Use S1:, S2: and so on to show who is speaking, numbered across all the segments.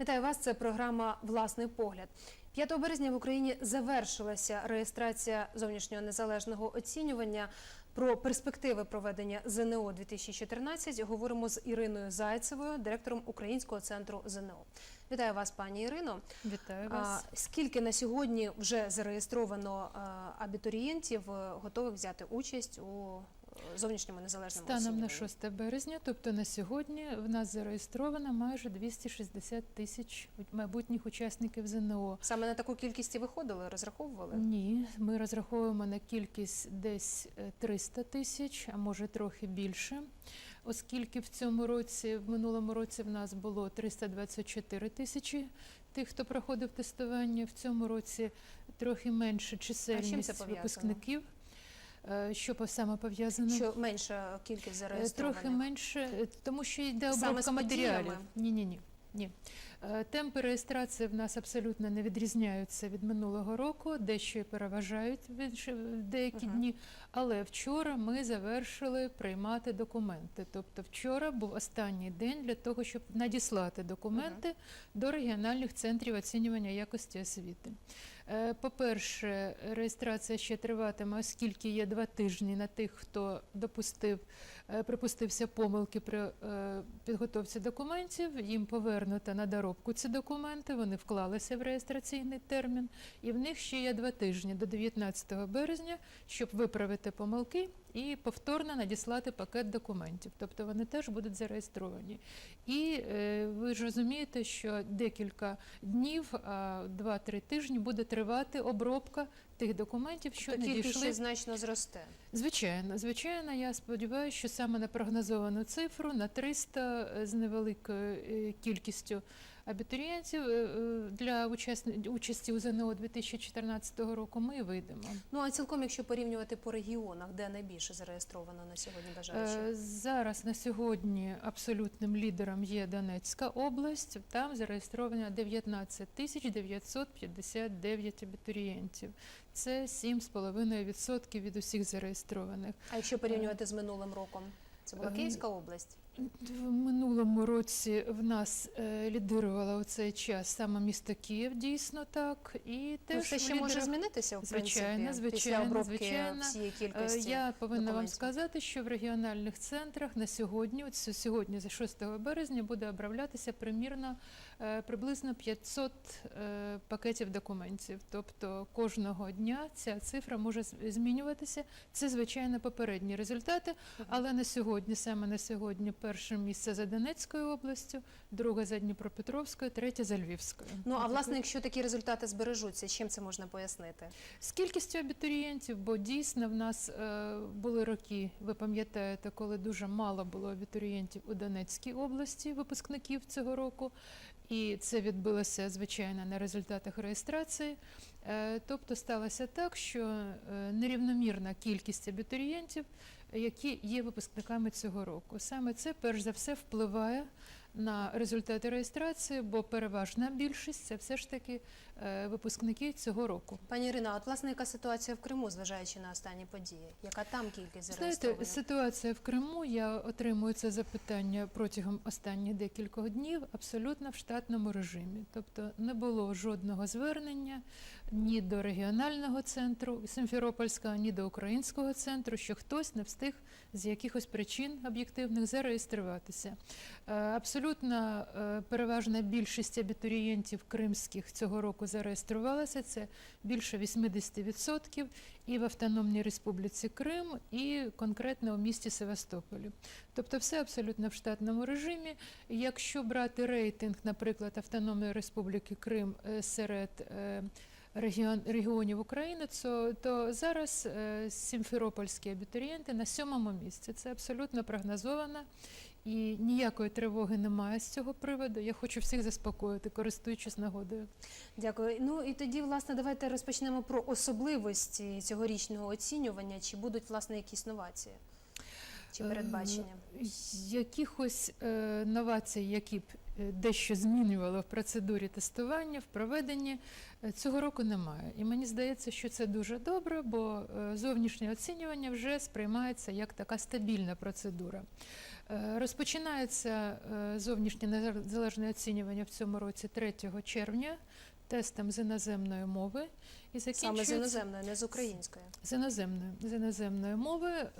S1: Вітаю вас. Це програма Власний погляд. 5 березня в Україні завершилася реєстрація зовнішнього незалежного оцінювання. Про перспективи проведення ЗНО 2014 говоримо з Іриною Зайцевою, директором Українського центру ЗНО. Вітаю вас, пані Ірино.
S2: Вітаю вас.
S1: скільки на сьогодні вже зареєстровано абітурієнтів, е, готових взяти участь у зовнішньому незалежному
S2: Станом на
S1: оцінюванні?
S2: 6 березня, тобто на сьогодні, в нас зареєстровано майже 260 тисяч майбутніх учасників ЗНО.
S1: Саме на таку кількість і виходили, розраховували?
S2: Ні, ми розраховуємо на кількість десь е, 300 тисяч, а може трохи більше. Оскільки в цьому році, в минулому році в нас було 324 тисячі тих, хто проходив тестування. В цьому році трохи менше чисельність випускників. Е, Що по- саме пов'язано?
S1: Що менша кількість
S2: Е,
S1: зареєстрованих?
S2: Трохи менше, е, тому що йде обробка матеріалів. Ні, ні, ні. Ні. Темпи реєстрації в нас абсолютно не відрізняються від минулого року, дещо і переважають в деякі
S1: Мгм.
S2: дні. Але вчора ми завершили приймати документи. Тобто вчора був останній день для того, щоб надіслати документи до регіональних центрів оцінювання якості освіти. Е, По-перше, реєстрація ще триватиме, оскільки є два тижні на тих, хто допустив, е, припустився помилки при е, підготовці документів. Їм повернуто на доробку ці документи. Вони вклалися в реєстраційний термін, і в них ще є два тижні до 19 березня, щоб виправити помилки і повторно надіслати пакет документів. Тобто вони теж будуть зареєстровані. І е, ви ж розумієте, що декілька днів, а 2-3 тижні буде тривати обробка тих документів, що
S1: кількість
S2: надійшли.
S1: значно зросте.
S2: Звичайно, звичайно, я сподіваюся, що саме на прогнозовану цифру на 300 з невеликою е, кількістю абітурієнтів е, е, для участі у ЗНО 2014 року ми вийдемо.
S1: Ну а цілком, якщо порівнювати по регіонах, де найбільше зареєстровано на сьогодні
S2: Е,
S1: бажаючих?
S2: Зараз на сьогодні абсолютним лідером є Донецька область. Там зареєстровано 19 тисяч 959 абітурієнтів. Це 7,5% від усіх зареєстрованих.
S1: А якщо порівнювати з минулим роком? Це була
S2: Е,
S1: Київська область.
S2: В минулому році в нас е, лідирувало у цей час саме місто Київ, дійсно так. І
S1: Ну,
S2: теж
S1: це ще
S2: в
S1: може змінитися, в
S2: Звичайно,
S1: принципі, після
S2: звичайно,
S1: після
S2: звичайно.
S1: всієї
S2: Е,
S1: кількості.
S2: Я повинна вам сказати, що в регіональних центрах на сьогодні, от сьогодні, за 6 березня, буде оброблятися примірно приблизно 500 е, пакетів документів. Тобто кожного дня ця цифра може змінюватися. Це звичайно попередні результати. Але на сьогодні, саме на сьогодні, перше місце за Донецькою областю, друге за Дніпропетровською, третє за Львівською.
S1: Ну а власне, якщо такі результати збережуться, чим це можна пояснити?
S2: З кількістю абітурієнтів, бо дійсно в нас е, були роки, ви пам'ятаєте, коли дуже мало було абітурієнтів у Донецькій області, випускників цього року, і це відбилося звичайно на результатах реєстрації. Е, тобто сталося так, що е, нерівномірна кількість абітурієнтів, які є випускниками цього року. Саме це перш за все впливає на результати реєстрації, бо переважна більшість це все ж таки е, випускники цього року.
S1: Пані Ірина, от власне яка ситуація в Криму, зважаючи на останні події? Яка там кількість
S2: Знаєте, ситуація в Криму. Я отримую це запитання протягом останніх декількох днів абсолютно в штатному режимі. Тобто не було жодного звернення ні до регіонального центру Симферопольського, ні до українського центру, що хтось не встиг з якихось причин об'єктивних зареєструватися. Е, Абсолютно е, переважна більшість абітурієнтів кримських цього року зареєструвалася. Це більше 80% і в Автономній Республіці Крим, і конкретно у місті Севастополі. Тобто все абсолютно в штатному режимі. Якщо брати рейтинг, наприклад, Автономної Республіки Крим е, серед регіон, регіонів України, то, то зараз е, сімферопольські абітурієнти на сьомому місці. Це абсолютно прогнозовано. І ніякої тривоги немає з цього приводу. Я хочу всіх заспокоїти, користуючись нагодою.
S1: Дякую. Ну і тоді, власне, давайте розпочнемо про особливості цьогорічного оцінювання. Чи будуть власне якісь новації? Чи передбачення?
S2: Е, Якихось е, новацій, які б е, дещо змінювали в процедурі тестування, в проведенні е, цього року немає. І мені здається, що це дуже добре, бо зовнішнє оцінювання вже сприймається як така стабільна процедура. Розпочинається зовнішнє незалежне оцінювання в цьому році 3 червня тестом з іноземної мови і
S1: Саме з іноземної, не з української.
S2: з іноземної, з іноземної мови е,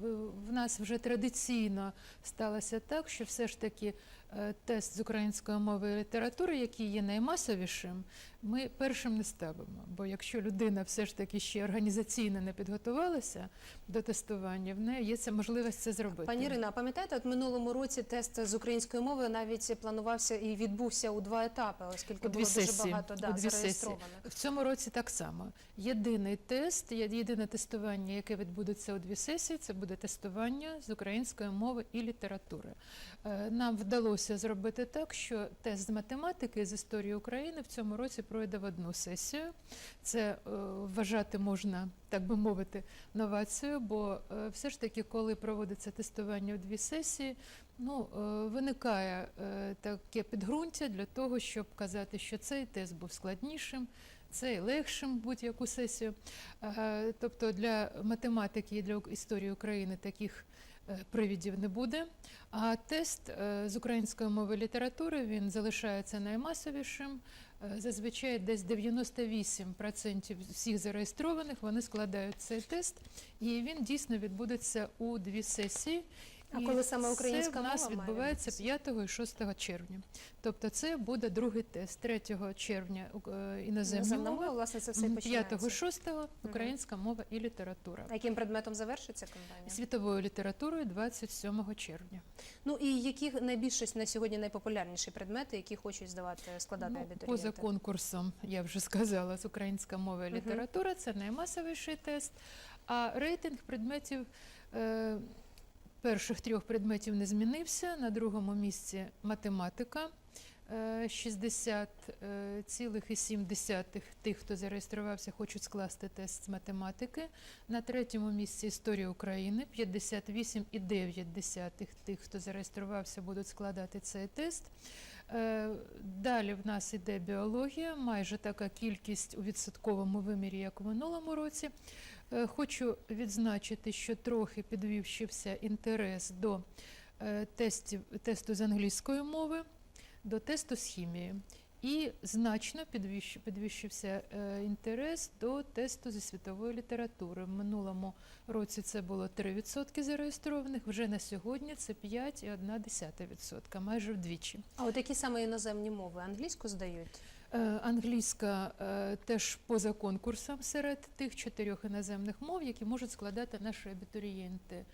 S2: в- нас вже традиційно сталося так, що все ж таки е, тест з української мови і літератури, який є наймасовішим, ми першим не ставимо. Бо якщо людина все ж таки ще організаційно не підготувалася до тестування, в неї є ця можливість це зробити.
S1: Пані Ірина, пам'ятаєте, от минулому році тест з української мови навіть планувався і відбувся у два етапи, оскільки
S2: У дві
S1: було дуже багато да,
S2: сесії.
S1: зареєстрованих.
S2: В цьому році так само. Єдиний тест, єдине тестування, яке відбудеться у дві сесії, це буде тестування з української мови і літератури. Е, Нам вдалося зробити так, що тест з математики з історії України в цьому році пройде в одну сесію. Це е, вважати можна, так би мовити, новацією, бо е, все ж таки, коли проводиться тестування в дві сесії, ну, виникає таке підґрунтя для того, щоб казати, що цей тест був складнішим, цей легшим будь-яку сесію. Е, Тобто для математики і для історії України таких е, привідів не буде. А тест е, з української мови літератури він залишається наймасовішим. Зазвичай десь 98% всіх зареєстрованих вони складають цей тест, і він дійсно відбудеться у дві сесії.
S1: А
S2: І
S1: коли саме українська
S2: це в нас відбувається 5 і 6 червня. Тобто це буде другий тест 3 червня е,
S1: Іноземна мова,
S2: мови,
S1: власне, це все і
S2: 5
S1: починається.
S2: 6 українська мова і література.
S1: А яким предметом завершиться кампанія?
S2: Світовою літературою 27 червня.
S1: Ну і які найбільше на сьогодні найпопулярніші предмети, які хочуть здавати, складати
S2: Ну,
S1: абітурієнти?
S2: поза конкурсом, я вже сказала, з українська мова і література це наймасовіший тест. А рейтинг предметів е, перших трьох предметів не змінився. На другому місці математика. Е, 60,7 тих, хто зареєструвався, хочуть скласти тест з математики. На третьому місці історія України 58,9 тих, хто зареєструвався, будуть складати цей тест. Е, Далі в нас іде біологія, майже така кількість у відсотковому вимірі, як у минулому році. Е, Хочу відзначити, що трохи підвівшився інтерес до е, тестів, тесту з англійської мови, до тесту з хімії. І значно підвищ- підвищився е, інтерес до тесту зі світової літератури. В минулому році це було 3% зареєстрованих, вже на сьогодні це 5,1%, майже вдвічі.
S1: А от які саме іноземні мови? Англійську здають?
S2: Е, Англійська е, теж поза конкурсом серед тих чотирьох іноземних мов, які можуть складати наші абітурієнти.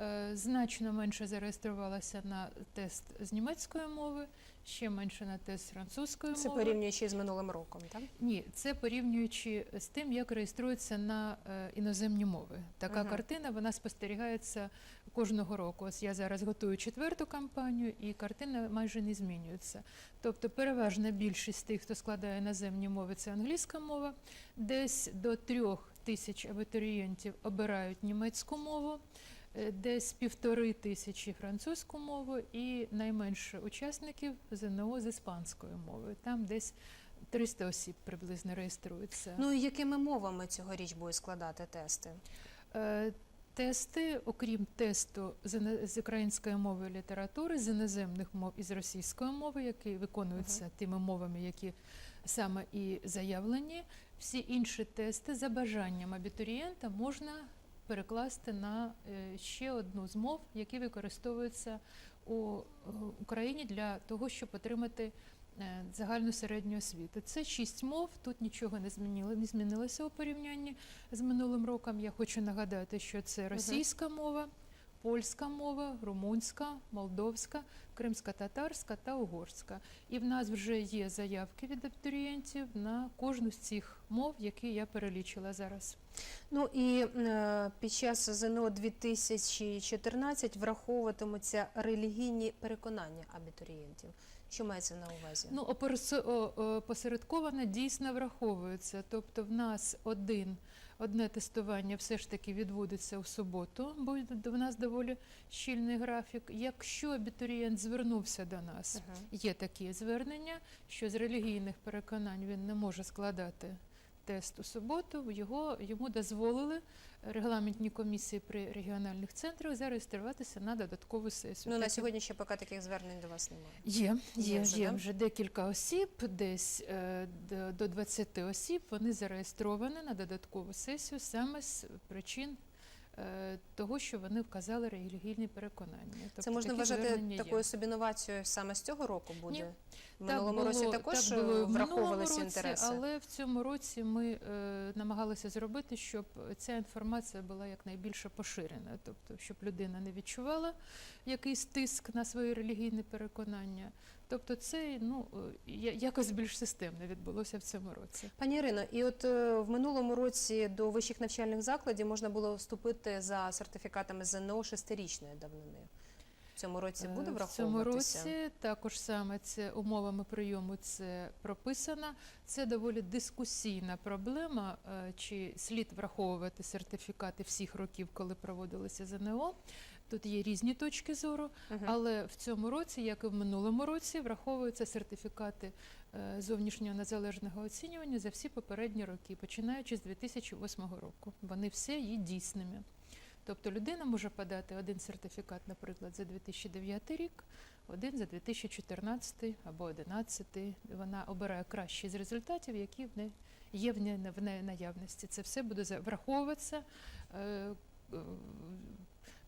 S2: Е, Значно менше зареєструвалося на тест з німецької мови, ще менше на тест з французької
S1: Це
S2: мови.
S1: порівнюючи з минулим роком, так?
S2: Ні, це порівнюючи з тим, як реєструються на е, іноземні мови. Така
S1: Ага.
S2: картина вона спостерігається кожного року. Ось я зараз готую четверту кампанію, і картина майже не змінюється. Тобто, переважна більшість тих, хто складає іноземні мови, це англійська мова. Десь до трьох тисяч абітурієнтів обирають німецьку мову. Е, Десь півтори тисячі французьку мову і найменше учасників ЗНО з іспанською мовою. Там десь 300 осіб приблизно реєструються.
S1: Ну і якими мовами цьогоріч будуть складати тести?
S2: Е, Тести, окрім тесту з, української мови і літератури, з іноземних мов і з російської мови, які виконуються тими мовами, які саме і заявлені, всі інші тести за бажанням абітурієнта можна перекласти на е, ще одну з мов, які використовуються у е, Україні для того, щоб отримати е, загальну середню освіту. Це шість мов, тут нічого не змінило, не змінилося у порівнянні з минулим роком. Я хочу нагадати, що це російська мова, польська мова, румунська, молдовська, кримська-татарська та угорська. І в нас вже є заявки від абітурієнтів на кожну з цих мов, які я перелічила зараз.
S1: Ну і е, під час ЗНО 2014 враховуватимуться релігійні переконання абітурієнтів. Що мається на увазі?
S2: Ну, оперсо- о- о, посередковано дійсно враховується. Тобто в нас один, одне тестування все ж таки відводиться у суботу, бо в нас доволі щільний графік. Якщо абітурієнт звернувся до нас,
S1: Мгм.
S2: є такі звернення, що з релігійних переконань він не може складати тест у суботу, його, йому дозволили регламентні комісії при регіональних центрах зареєструватися на додаткову сесію.
S1: Ну на сьогодні ще поки таких звернень до вас немає.
S2: Є, є,
S1: Є
S2: є,
S1: вже,
S2: декілька осіб, десь е, до- до 20 осіб, вони зареєстровані на додаткову сесію саме з причин е, того, що вони вказали релігійні переконання. Тобто
S1: Це можна вважати такою собі новацією саме з цього року буде?
S2: Ні.
S1: В минулому
S2: так
S1: році також
S2: так було
S1: враховувалися
S2: році,
S1: інтереси.
S2: Але в цьому році ми е, намагалися зробити, щоб ця інформація була якнайбільше поширена, тобто щоб людина не відчувала якийсь тиск на свої релігійні переконання. Тобто це ну е, якось більш системно відбулося в цьому році.
S1: Пані Ірино, і от е, в минулому році до вищих навчальних закладів можна було вступити за сертифікатами ЗНО шестирічної давнини. В цьому році буде
S2: Е, В цьому році також саме це умовами прийому це прописано. Це доволі дискусійна проблема, е, чи слід враховувати сертифікати всіх років, коли проводилися ЗНО. Тут є різні точки зору, але в цьому році, як і в минулому році, враховуються сертифікати е, зовнішнього незалежного оцінювання за всі попередні роки, починаючи з 2008 року. Вони всі є дійсними. Тобто людина може подати один сертифікат, наприклад, за 2009 рік, один за 2014 або 2011. Вона обирає кращий з результатів, які в неї є в неї в неї наявності. Це все буде враховуватися е, е,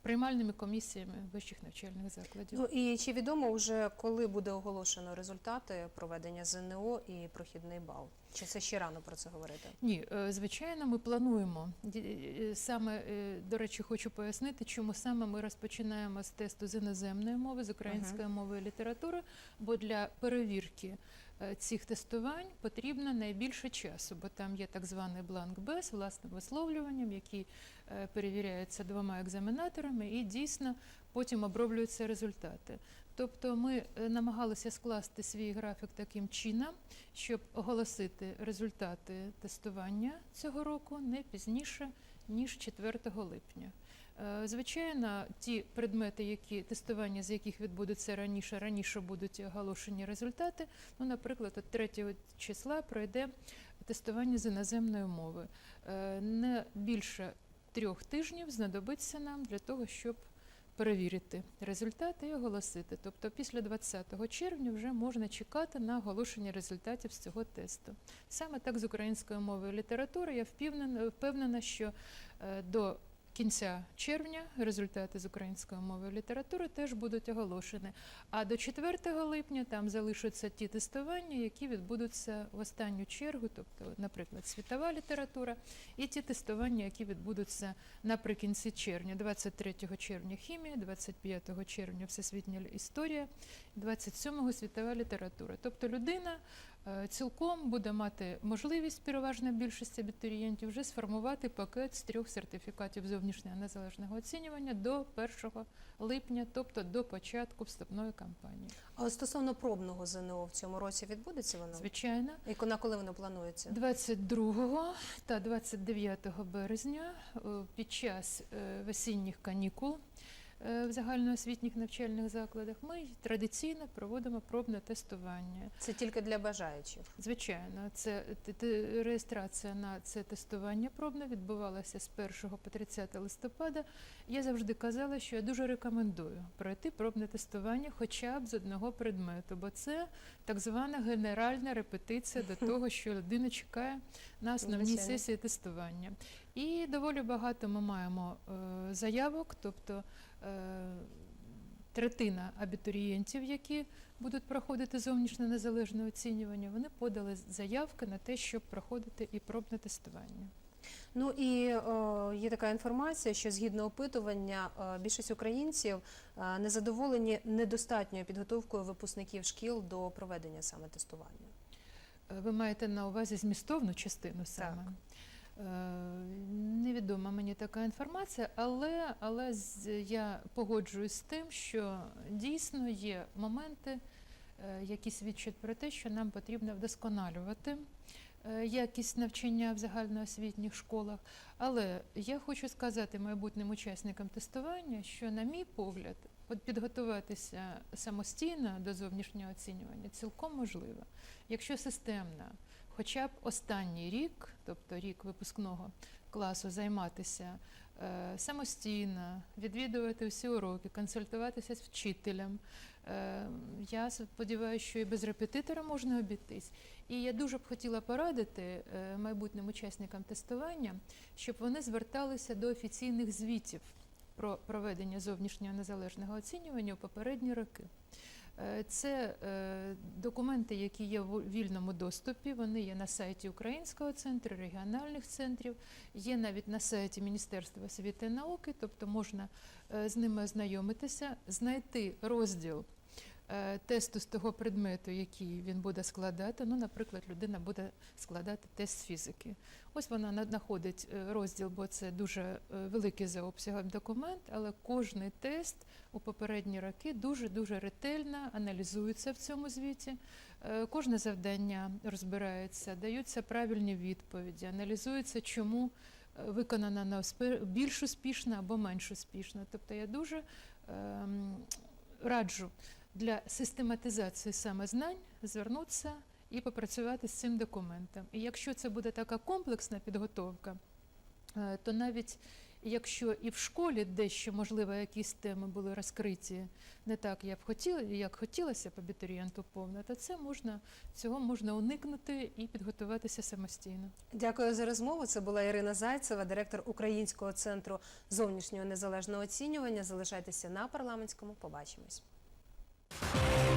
S2: приймальними комісіями вищих навчальних закладів.
S1: Ну і чи відомо вже коли буде оголошено результати проведення ЗНО і прохідний бал? Чи це ще рано про це говорити?
S2: Ні, е, звичайно, ми плануємо. Е, Саме, е, до речі, хочу пояснити, чому саме ми розпочинаємо з тесту з іноземної мови, з української мови і літератури, бо для перевірки цих тестувань потрібно найбільше часу, бо там є так званий бланк Б з власним висловлюванням, який е, перевіряється двома екзаменаторами, і дійсно потім оброблюються результати. Тобто ми е, намагалися скласти свій графік таким чином, щоб оголосити результати тестування цього року не пізніше ніж 4 липня. Е, Звичайно, ті предмети, які тестування з яких відбудеться раніше, раніше будуть оголошені результати. Ну, наприклад, от 3 числа пройде тестування з іноземної мови. Е, Не більше трьох тижнів знадобиться нам для того, щоб перевірити результати і оголосити. Тобто після 20 червня вже можна чекати на оголошення результатів з цього тесту. Саме так з української мови і літератури я впевнена, що е, до кінця червня результати з української мови і літератури теж будуть оголошені. А до 4 липня там залишаться ті тестування, які відбудуться в останню чергу, тобто, наприклад, світова література, і ті тестування, які відбудуться наприкінці червня, 23 червня хімія, 25 червня всесвітня історія, 27 світова література. Тобто людина цілком буде мати можливість переважна більшість абітурієнтів вже сформувати пакет з трьох сертифікатів зовнішнього незалежного оцінювання до 1 липня, тобто до початку вступної кампанії.
S1: А стосовно пробного ЗНО в цьому році відбудеться воно?
S2: Звичайно,
S1: І на коли воно планується?
S2: 22 та 29 березня е, під час е, весінніх канікул е, в загальноосвітніх навчальних закладах ми традиційно проводимо пробне тестування.
S1: Це тільки для бажаючих.
S2: Звичайно, це реєстрація на це тестування пробне відбувалася з 1 по 30 листопада. Я завжди казала, що я дуже рекомендую пройти пробне тестування хоча б з одного предмету, бо це так звана генеральна репетиція до того, що людина чекає на основній сесії тестування. І доволі багато ми маємо е, заявок, тобто е, третина абітурієнтів, які будуть проходити зовнішнє незалежне оцінювання, вони подали заявки на те, щоб проходити і пробне тестування.
S1: Ну і о, є така інформація, що згідно опитування, е, більшість українців е, незадоволені недостатньою підготовкою випускників шкіл до проведення саме тестування.
S2: Е, Ви маєте на увазі змістовну частину саме? Е, Невідома мені така інформація, але, але я погоджуюсь з тим, що дійсно є моменти, е, які свідчать про те, що нам потрібно вдосконалювати е, якість навчання в загальноосвітніх школах. Але я хочу сказати майбутнім учасникам тестування, що, на мій погляд, от підготуватися самостійно до зовнішнього оцінювання цілком можливо, якщо системно, хоча б останній рік, тобто рік випускного класу, займатися е, самостійно, відвідувати всі уроки, консультуватися з вчителем. Е, я сподіваюся, що і без репетитора можна обійтись. І я дуже б хотіла порадити е, майбутнім учасникам тестування, щоб вони зверталися до офіційних звітів про проведення зовнішнього незалежного оцінювання у попередні роки. Е, Це е, документи, які є в вільному доступі. Вони є на сайті Українського центру, регіональних центрів, є навіть на сайті Міністерства освіти і науки, тобто можна е, з ними ознайомитися, знайти розділ тесту з того предмету, який він буде складати. Ну, наприклад, людина буде складати тест з фізики. Ось вона знаходить е, розділ, бо це дуже е, великий за обсягом документ, але кожний тест у попередні роки дуже-дуже ретельно аналізується в цьому звіті. Е, Кожне завдання розбирається, даються правильні відповіді, аналізується, чому е, виконана на більш успішно або менш успішно. Тобто я дуже ем, раджу для систематизації саме знань звернутися і попрацювати з цим документом. І якщо це буде така комплексна підготовка, е, то навіть якщо і в школі дещо, можливо, якісь теми були розкриті не так, як хотіла, як хотілося б абітурієнту повно, то це можна цього можна уникнути і підготуватися самостійно.
S1: Дякую за розмову. Це була Ірина Зайцева, директор Українського центру зовнішнього незалежного оцінювання. Залишайтеся на парламентському. Побачимось. you